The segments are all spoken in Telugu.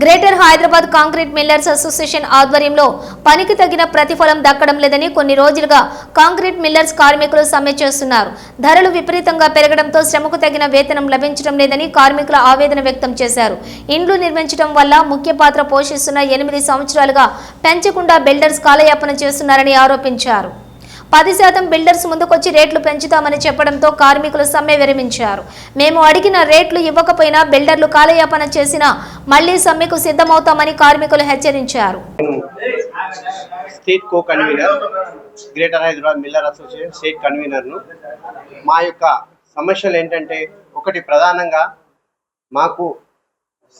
Greater Hyderabad concrete millers association ఆధ్వర్యంలో పనికి తగిన ప్రతిఫలం దక్కడం లేదని కొన్ని రోజులుగా కాంక్రీట్ మిల్లర్స్ కార్మికులు సమ్మె చేస్తున్నారు. ధరలు విపరీతంగా పెరగడంతో శ్రమకు తగిన వేతనం లభించడం లేదని కార్మికుల ఆవేదన వ్యక్తం చేశారు. ఇండ్లు నిర్మించడం వల్ల ముఖ్య పాత్ర పోషిస్తున్న ఎనిమిది సంవత్సరాలుగా పెంచకుండా బిల్డర్స్ కాలయాపన చేస్తున్నారని ఆరోపించారు. పది శాతం బిల్డర్స్ ముందుకొచ్చి రేట్లు పెంచుతామని చెప్పడంతో కార్మికులు సమ్మె విరమించారు. మేము అడిగిన రేట్లు ఇవ్వకపోయినా బిల్డర్లు కాలయాపన చేసినా మళ్ళీ సమ్మెకు సిద్ధమవుతామని కార్మికులు హెచ్చరించారు. State co convener greater Hyderabad miller association state కన్వీనర్ను మా యొక్క సమస్యలు ఏంటంటే ఒకటి ప్రధానంగా మాకు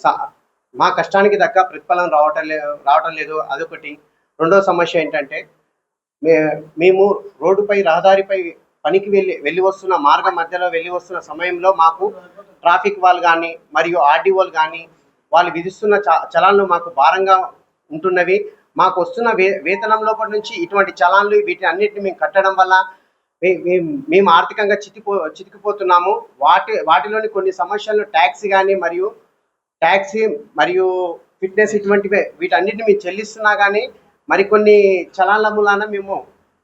స- మా కష్టానికి తగ్గ ప్రతిఫలం రావటం లేదు రావటం లేదు. అదొకటి. రెండో సమస్య ఏంటంటే మేము రోడ్డుపై రహదారిపై పనికి వెళ్ళి వెళ్ళి వస్తున్న మార్గం మధ్యలో వెళ్ళి వస్తున్న సమయంలో మాకు ట్రాఫిక్ వాళ్ళు కానీ మరియు ఆర్డీఓలు కానీ వాళ్ళు విధిస్తున్న చ చలాన్లు మాకు భారంగా ఉంటున్నవి. మాకు వస్తున్న వే వేతనం లోపల నుంచి ఇటువంటి చలాన్లు వీటిని అన్నిటిని మేము కట్టడం వల్ల మేము- మేము ఆర్థికంగా చితిపో చితికిపోతున్నాము. వాటి వాటిలోని కొన్ని సమస్యలు ట్యాక్సీ కానీ మరియు ట్యాక్సీ మరియు ఫిట్నెస్ ఇటువంటివే వీటన్నిటిని మేము చెల్లిస్తున్నా కానీ మరికొన్ని చలాన్ల మూలాన మేము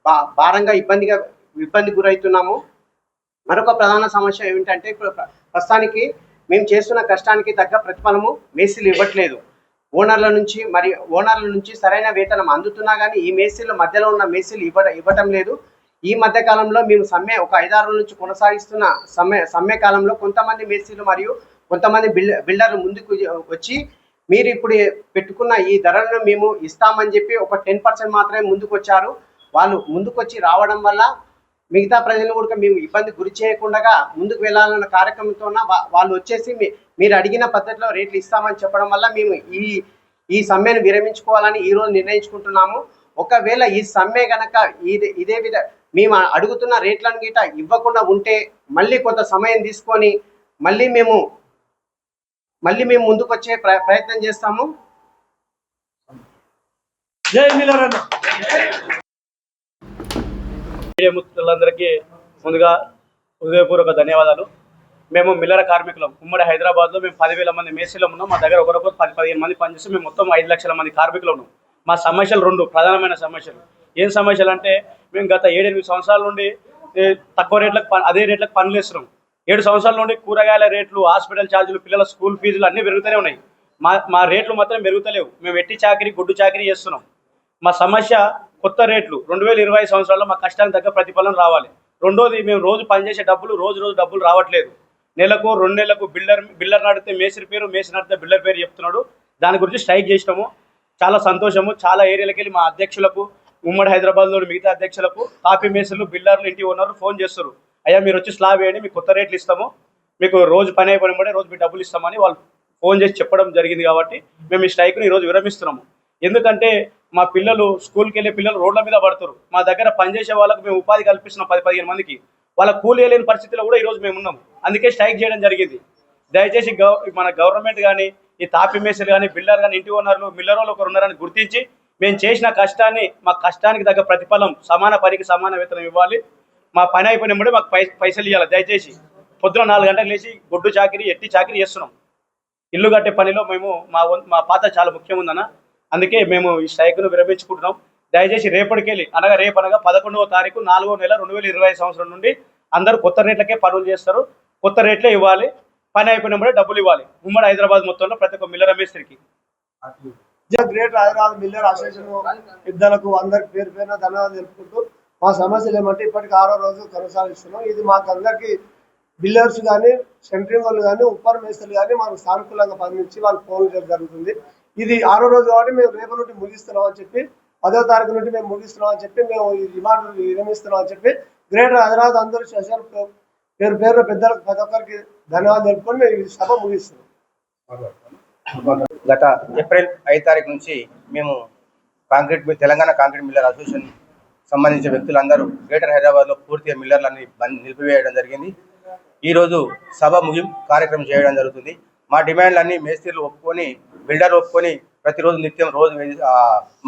బా భారంగా ఇబ్బందిగా ఇబ్బంది గురవుతున్నాము మరొక ప్రధాన సమస్య ఏమిటంటే ఇప్పుడు ప్ర- ప్రస్తుతానికి మేము చేస్తున్న కష్టానికి తగ్గ ప్రతిఫలము మేసీలు ఇవ్వట్లేదు. ఓనర్ల నుంచి మరి ఓనర్ల నుంచి సరైన వేతనం అందుతున్నా కానీ ఈ మేసీలు మధ్యలో ఉన్న మేసీలు ఇవ్వ ఇవ్వటం లేదు. ఈ మధ్య కాలంలో మేము సమ్మె ఒక ఐదారు రోజుల నుంచి కొనసాగిస్తున్న సమ్మె సమ్మె కాలంలో కొంతమంది మేసీలు మరియు కొంతమంది బిల్డ బిల్డర్లు ముందుకు వచ్చి మీరు ఇప్పుడు పెట్టుకున్న ఈ ధరలను మేము ఇస్తామని చెప్పి ఒక టెన్ పర్సెంట్ మాత్రమే ముందుకొచ్చారు. వాళ్ళు ముందుకొచ్చి రావడం వల్ల మిగతా ప్రజలను కూడా మేము ఇబ్బంది గురి చేయకుండా ముందుకు వెళ్ళాలన్న కార్యక్రమంతో వాళ్ళు వచ్చేసి మీరు అడిగిన పద్ధతిలో రేట్లు ఇస్తామని చెప్పడం వల్ల మేము ఈ ఈ సమ్మెను విరమించుకోవాలని ఈరోజు నిర్ణయించుకుంటున్నాము. ఒకవేళ ఈ సమ్మె గనక ఇదే ఇదే విధ మేము అడుగుతున్న రేట్లను గిట ఇవ్వకుండా ఉంటే మళ్ళీ కొంత సమయం తీసుకొని మళ్ళీ మేము మళ్ళీ మేము ముందుకు వచ్చే ప్ర ప్రయత్నం చేస్తాము. జై మిల్లర్ మిత్రులందరికీ ముందుగా హృదయపూర్వక ధన్యవాదాలు. మేము మిల్లర కార్మికులం. ఉమ్మడి హైదరాబాద్లో మేము పదివేల మంది మేసీలో ఉన్నాం. మా దగ్గర ఒకరొకరు పది పదిహేను మంది పనిచేస్తే మేము మొత్తం ఐదు లక్షల మంది కార్మికులు ఉన్నాం. మా సమస్యలు రెండు ప్రధానమైన సమస్యలు. ఏం సమస్యలు అంటే మేము గత ఏడెనిమిది సంవత్సరాల నుండి తక్కువ రేట్లకు పని అదే రేట్లకు పనులు వేస్తున్నాం. ఏడు సంవత్సరాల నుండి కూరగాయల రేట్లు హాస్పిటల్ ఛార్జీలు పిల్లల స్కూల్ ఫీజులు అన్నీ పెరుగుతూనే ఉన్నాయి. మా మా రేట్లు మాత్రం పెరుగుతలేవు. మేము ఎట్టి చాకరీ గుడ్డు చాకరీ చేస్తున్నాం. మా సమస్య కొత్త రేట్లు. రెండు వేల ఇరవై సంవత్సరాల్లో మా కష్టానికి తగ్గ ప్రతిఫలం రావాలి. రెండోది మేము రోజు పనిచేసే డబ్బులు రోజు రోజు డబ్బులు రావట్లేదు. నెలకు రెండు నెలలకు బిల్డర్ బిల్డర్ నడితే మేస్త్రి పేరు మేస్త్రి నడితే బిల్డర్ పేరు చెప్తున్నాడు. దాని గురించి స్ట్రైక్ చేసినాము. చాలా సంతోషము. చాలా ఏరియాలకు వెళ్ళి మా అధ్యక్షులకు ఉమ్మడి హైదరాబాద్లోని మిగతా అధ్యక్షులకు కాపీ మేసర్లు బిల్డర్లు ఇంటి ఓనర్లు ఫోన్ చేస్తారు అయ్యా మీరు వచ్చి స్లాబ్ వేయండి మీకు కొత్త రేట్లు ఇస్తాము. మీకు రోజు పని అయిపోయిన రోజు మీ డబ్బులు ఇస్తామని వాళ్ళు ఫోన్ చేసి చెప్పడం జరిగింది కాబట్టి మేము ఈ స్ట్రైక్ను ఈరోజు విరమిస్తున్నాము. ఎందుకంటే మా పిల్లలు స్కూల్కి వెళ్ళే పిల్లలు రోడ్ల మీద పడుతారు. మా దగ్గర పనిచేసే వాళ్ళకు మేము ఉపాధి కల్పిస్తున్నాం పది పదిహేను మందికి. వాళ్ళ కూలి వేయలేని పరిస్థితిలో కూడా ఈరోజు మేము ఉన్నాం అందుకే స్ట్రైక్ చేయడం జరిగింది. దయచేసి గవ మన గవర్నమెంట్ కానీ ఈ తాపి మేసలు కానీ బిల్డర్ కానీ ఇంటి ఓనర్లు మిల్లర్ వాళ్ళు ఒకరు ఉన్నారని గుర్తించి మేము చేసిన కష్టాన్ని మా కష్టానికి తగ్గ ప్రతిఫలం సమాన పనికి సమాన వేతనం ఇవ్వాలి. మా పని అయిపోయినప్పుడే మాకు పైసలు ఇవ్వాలి దయచేసి పొద్దున నాలుగు గంటలకు లేచి గొడ్డు చాకిరి ఎట్టి చాకరీ చేస్తున్నాం. ఇల్లు కట్టే పనిలో మేము మా మా పాత్ర చాలా ముఖ్యం ఉందన్న. అందుకే మేము ఈ స్ట్రైక్ను విరమించుకుంటున్నాం. దయచేసి రేపటికెళ్ళి అనగా రేపు అనగా పదకొండవ తారీఖు నాలుగో నెల రెండు వేల ఇరవై సంవత్సరం నుండి అందరూ కొత్త రేట్లకే పనులు చేస్తారు. కొత్త రేట్లే ఇవ్వాలి. పని అయిపోయినప్పుడే డబ్బులు ఇవ్వాలి. ఉమ్మడి హైదరాబాద్ మొత్తంలో ప్రతి ఒక్క మిల్లర్ మేస్త్రికి గ్రేట్ హైదరాబాద్ మిల్లర్ అసోసియేషన్ పెద్దలకు అందరికి పేరు పేరున ధన్యవాదాలు తెలుపుకుంటూ మా సమస్యలు ఏమంటే ఇప్పటికి ఆరో రోజు కొనసాగిస్తున్నాం. ఇది మాకు అందరికి బిల్లర్స్ కానీ సెంట్రింగ్ వాళ్ళు కానీ ఉప్పర్ మేస్తలు కానీ మాకు సానుకూలంగా పంపించి వాళ్ళు ఫోన్ చేయడం జరుగుతుంది. ఇది ఆరో రోజు కాబట్టి మేము రేపు నుండి ముగిస్తున్నాం అని చెప్పి పదో తారీఖు నుండి మేము ముగిస్తున్నాం అని చెప్పి మేము ఈ రిమాండ్ విరమిస్తున్నాం అని చెప్పి గ్రేటర్ హైదరాబాద్ అందరూ సెషన్ పేరు పేరు పెద్దలకు ప్రతి ఒక్కరికి ధన్యవాదాలు తెలుపుకొని మేము ఈ సభ ముగిస్తున్నాం. గత ఏప్రిల్ ఐదు తారీఖు నుంచి మేము concrete Telangana concrete miller association సంబంధించిన వ్యక్తులందరూ గ్రేటర్ హైదరాబాద్లో పూర్తిగా మిల్లర్లన్నీ బంద్ నిలిపివేయడం జరిగింది. ఈరోజు సభ ముగింపు కార్యక్రమం చేయడం జరుగుతుంది. మా డిమాండ్లన్నీ మేస్త్రీలు ఒప్పుకొని బిల్డర్ ఒప్పుకొని ప్రతిరోజు నిత్యం రోజు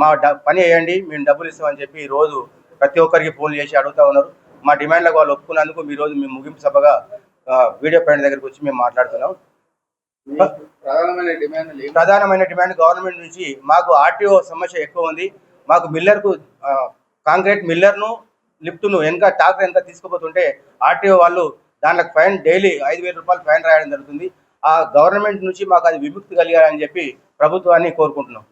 మా పని వేయండి మేము డబ్బులు ఇస్తామని చెప్పి రోజు ప్రతి ఒక్కరికి ఫోన్లు చేసి అడుగుతా ఉన్నారు. మా డిమాండ్లకు వాళ్ళు ఒప్పుకున్నందుకు ఈ రోజు మేము ముగింపు సభగా వీడియో పాయింట్ దగ్గరికి వచ్చి మేము మాట్లాడుతున్నాం. ప్రధానమైన డిమాండ్ ప్రధానమైన డిమాండ్ గవర్నమెంట్ నుంచి మాకు ఆర్టీఓ సమస్య ఎక్కువ ఉంది. మాకు మిల్లర్కు కాంక్రీట్ మిల్లర్ను లిఫ్ట్ను వెనక ట్రాక్టర్ వెనక తీసుకుపోతుంటే ఆర్టీఓ వాళ్ళు దాంట్లో ఫైన్ డైలీ ఐదు వేల రూపాయలు ఫైన్ రాయడం జరుగుతుంది. ఆ గవర్నమెంట్ నుంచి మాకు అది విముక్తి కలిగాలని చెప్పి ప్రభుత్వాన్ని కోరుకుంటున్నాం.